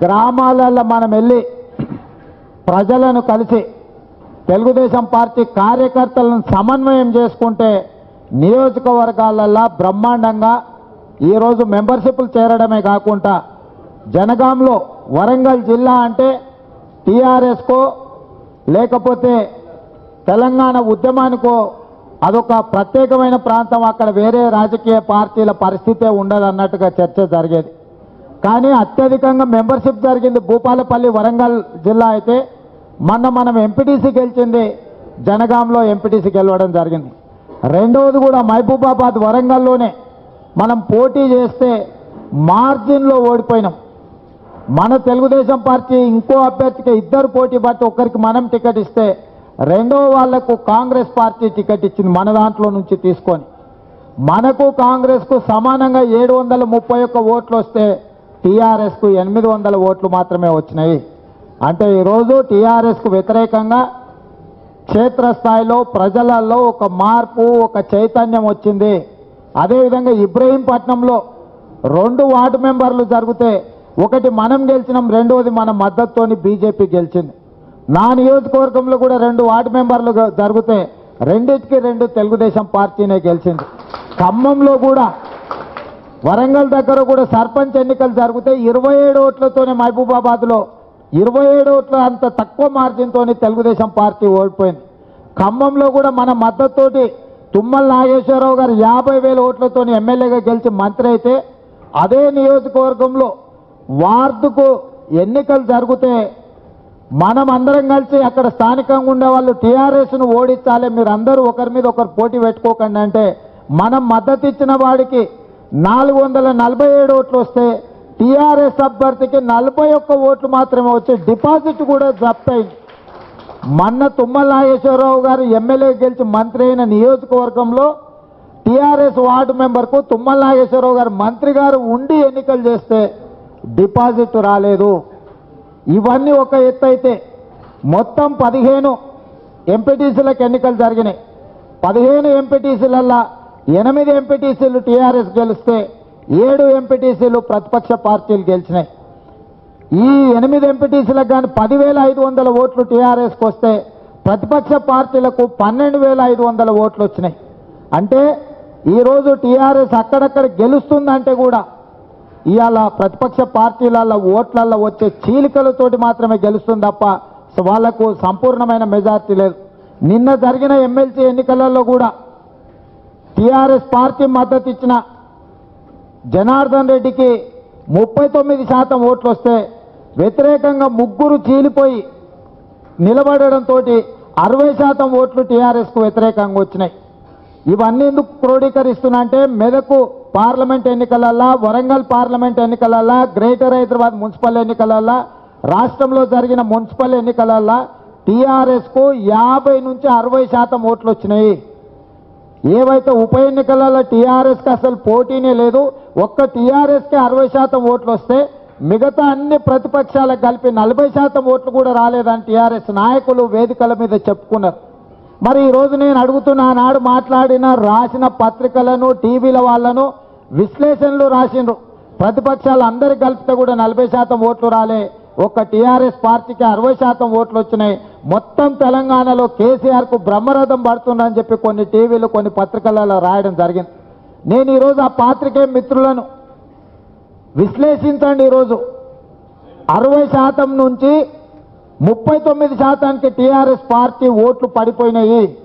గ్రామాలలో మనం వెళ్ళి ప్రజలను కలిసి తెలుగుదేశం పార్టీ కార్యకర్తలను సమన్వయం చేసుకుంటే నియోజకవర్గాలల్లో బ్రహ్మాండంగా ఈరోజు మెంబర్షిప్లు చేరడమే కాకుండా జనగాంలో వరంగల్ జిల్లా అంటే టీఆర్ఎస్కో లేకపోతే తెలంగాణ ఉద్యమానికో అదొక ప్రత్యేకమైన ప్రాంతం. అక్కడ వేరే రాజకీయ పార్టీల పరిస్థితే ఉండదు అన్నట్టుగా చర్చ జరిగేది. కానీ అత్యధికంగా మెంబర్షిప్ జరిగింది భూపాలపల్లి వరంగల్ జిల్లా అయితే మొన్న మనం ఎంపీటీసీ గెలిచింది జనగాంలో ఎంపీటీసీ గెలవడం జరిగింది. రెండవది కూడా మహబూబాబాద్ వరంగల్లోనే మనం పోటీ చేస్తే మార్జిన్లో ఓడిపోయినాం. మన తెలుగుదేశం పార్టీ ఇంకో అభ్యర్థికి ఇద్దరు పోటీ పట్టి ఒక్కరికి మనం టికెట్ ఇస్తే రెండో వాళ్ళకు కాంగ్రెస్ పార్టీ టికెట్ ఇచ్చింది మన దాంట్లో నుంచి తీసుకొని. మనకు కాంగ్రెస్కు సమానంగా ఏడు వందల ముప్పై ఒక్క ఓట్లు వస్తే టీఆర్ఎస్కు ఎనిమిది వందల ఓట్లు మాత్రమే వచ్చినాయి. అంటే ఈరోజు టీఆర్ఎస్కు వ్యతిరేకంగా క్షేత్రస్థాయిలో ప్రజలలో ఒక మార్పు ఒక చైతన్యం వచ్చింది. అదేవిధంగా ఇబ్రహీంపట్నంలో రెండు వార్డు మెంబర్లు జరిగితే ఒకటి మనం గెలిచినాం రెండవది మన మద్దతుతోని బీజేపీ గెలిచింది. నా నియోజకవర్గంలో కూడా రెండు వార్డు మెంబర్లు జరిగితే రెండిటికి రెండు తెలుగుదేశం పార్టీనే గెలిచింది. ఖమ్మంలో కూడా వరంగల్ దగ్గర కూడా సర్పంచ్ ఎన్నికలు జరిగితే ఇరవై ఏడు ఓట్లతోనే మహబూబాబాద్లో ఇరవై ఏడు ఓట్ల అంత తక్కువ మార్జిన్తోనే తెలుగుదేశం పార్టీ ఓడిపోయింది. ఖమ్మంలో కూడా మన మద్దతుతోటి తుమ్మల నాగేశ్వరరావు గారు యాభై వేల ఓట్లతో ఎమ్మెల్యేగా గెలిచి మంత్రి అయితే అదే నియోజకవర్గంలో వార్డుకు ఎన్నికలు జరిగితే మనం అందరం కలిసి అక్కడ స్థానికంగా ఉండే వాళ్ళు టీఆర్ఎస్ను ఓడించాలి మీరు అందరూ ఒకరి మీద ఒకరు పోటీ పెట్టుకోకండి అంటే మనం మద్దతు ఇచ్చిన వాడికి నాలుగు వందల నలభై ఏడు ఓట్లు వస్తే టీఆర్ఎస్ అభ్యర్థికి నలభై ఒక్క ఓట్లు మాత్రమే వచ్చి డిపాజిట్ కూడా జప్తాయి. మొన్న తుమ్మల నాగేశ్వరరావు గారు ఎమ్మెల్యే గెలిచి మంత్రి అయిన నియోజకవర్గంలో టీఆర్ఎస్ వార్డు మెంబర్కు తుమ్మల నాగేశ్వరరావు గారు మంత్రి గారు ఉండి ఎన్నికలు చేస్తే డిపాజిట్ రాలేదు. ఇవన్నీ ఒక ఎత్తు అయితే మొత్తం పదిహేను ఎంపీటీసీలకు ఎన్నికలు జరిగినాయి. పదిహేను ఎంపీటీసీలల్లా ఎనిమిది ఎంపీటీసీలు టీఆర్ఎస్ గెలిస్తే ఏడు ఎంపీటీసీలు ప్రతిపక్ష పార్టీలు గెలిచినాయి. ఈ ఎనిమిది ఎంపీటీసీలకు కానీ పదివేల ఐదు వందల ఓట్లు టీఆర్ఎస్కి వస్తే ప్రతిపక్ష పార్టీలకు పన్నెండు వేల ఐదు వందల ఓట్లు వచ్చినాయి. అంటే ఈరోజు టీఆర్ఎస్ అక్కడక్కడ గెలుస్తుందంటే కూడా ఇవాళ ప్రతిపక్ష పార్టీల ఓట్లల్లో వచ్చే చీలికలతోటి మాత్రమే గెలుస్తుంది తప్ప సో వాళ్ళకు సంపూర్ణమైన మెజార్టీ లేదు. నిన్న జరిగిన ఎమ్మెల్సీ ఎన్నికలలో కూడా టీఆర్ఎస్ పార్టీ మద్దతు ఇచ్చిన జనార్దన్ రెడ్డికి ముప్పై తొమ్మిది శాతం ఓట్లు వస్తే వ్యతిరేకంగా ముగ్గురు చీలిపోయి నిలబడడంతో అరవై శాతం ఓట్లు టీఆర్ఎస్కు వ్యతిరేకంగా వచ్చినాయి. ఇవన్నీ ఎందుకు క్రోడీకరిస్తున్నా అంటే మెదకు పార్లమెంట్ ఎన్నికలల్లా వరంగల్ పార్లమెంట్ ఎన్నికలల్లా గ్రేటర్ హైదరాబాద్ మున్సిపల్ ఎన్నికలల్లా రాష్ట్రంలో జరిగిన మున్సిపల్ ఎన్నికలల్లా టీఆర్ఎస్కు యాభై నుంచి అరవై శాతం ఓట్లు వచ్చినాయి. ఏవైతే ఉప ఎన్నికలలో టీఆర్ఎస్కి అసలు పోటీనే లేదు ఒక్క టీఆర్ఎస్కి అరవై శాతం ఓట్లు వస్తే మిగతా అన్ని ప్రతిపక్షాలకు కలిపి నలభై శాతం ఓట్లు కూడా రాలేదని టీఆర్ఎస్ నాయకులు వేదికల మీద చెప్పుకున్నారు. మరి ఈరోజు నేను అడుగుతున్నా నాడు మాట్లాడిన రాసిన పత్రికలను టీవీల వాళ్ళను విశ్లేషణలు రాసిండ్రు. ప్రతిపక్షాలు అందరికి కలిపితే కూడా నలభై శాతం ఓట్లు రాలే. ఒక్క టీఆర్ఎస్ పార్టీకి అరవై శాతం ఓట్లు వచ్చినాయి. మొత్తం తెలంగాణలో కేసీఆర్కు బ్రహ్మరథం పడుతుందని చెప్పి కొన్ని టీవీలు కొన్ని పత్రికలలో రాయడం జరిగింది. నేను ఈరోజు ఆ పాత్రికే మిత్రులను విశ్లేషించండి ఈరోజు. అరవై శాతం నుంచి ముప్పై తొమ్మిది శాతానికి టీఆర్ఎస్ పార్టీ ఓట్లు పడిపోయినాయి.